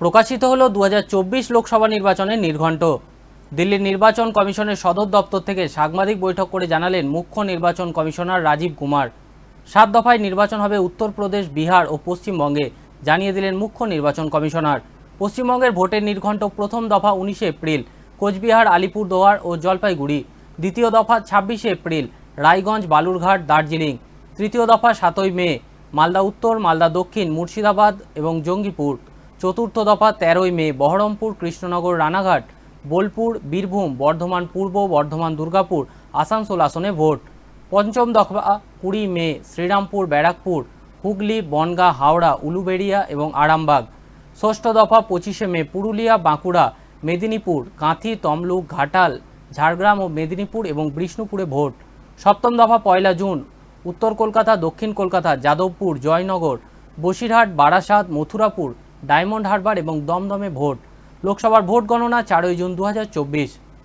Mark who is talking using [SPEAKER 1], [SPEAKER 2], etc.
[SPEAKER 1] প্রকাশিত হল দু হাজার চব্বিশ লোকসভা নির্বাচনের নির্ঘণ্ট। দিল্লির নির্বাচন কমিশনের সদর দপ্তর থেকে সাংবাদিক বৈঠক করে জানালেন মুখ্য নির্বাচন কমিশনার রাজীব কুমার। সাত দফায় নির্বাচন হবে উত্তরপ্রদেশ, বিহার ও পশ্চিমবঙ্গে, জানিয়ে দিলেন মুখ্য নির্বাচন কমিশনার। পশ্চিমবঙ্গের ভোটের নির্ঘণ্ট প্রথম দফা উনিশে এপ্রিল, কোচবিহার, আলিপুরদুয়ার ও জলপাইগুড়ি, দ্বিতীয় দফা ছাব্বিশে এপ্রিল, রায়গঞ্জ, বালুরঘাট, দার্জিলিং, তৃতীয় দফা সাতই মে, মালদা উত্তর, মালদা দক্ষিণ, মুর্শিদাবাদ এবং জঙ্গিপুর। চতুর্থ দফা তেরোই মে, বহরমপুর, কৃষ্ণনগর, রানাঘাট, বোলপুর, বীরভূম, বর্ধমান পূর্ব, বর্ধমান দুর্গাপুর, আসানসোল আসনে ভোট। পঞ্চম দফা কুড়ি মে, শ্রীরামপুর, ব্যারাকপুর, হুগলি, বনগাঁ, হাওড়া, উলুবেড়িয়া এবং আরামবাগ। ষষ্ঠ দফা পঁচিশে মে, পুরুলিয়া, বাঁকুড়া, মেদিনীপুর, কাঁথি, তমলুক, ঘাটাল, ঝাড়গ্রাম ও মেদিনীপুর এবং বিষ্ণুপুরে ভোট। সপ্তম দফা পয়লা জুন, উত্তর কলকাতা, দক্ষিণ কলকাতা, যাদবপুর, জয়নগর, বসিরহাট, বারাসাত, মথুরাপুর ডায়মন্ড হারবার এবং দমদমে ভোট। লোকসভার ভোট গণনা চারই জুন দু হাজার চব্বিশ।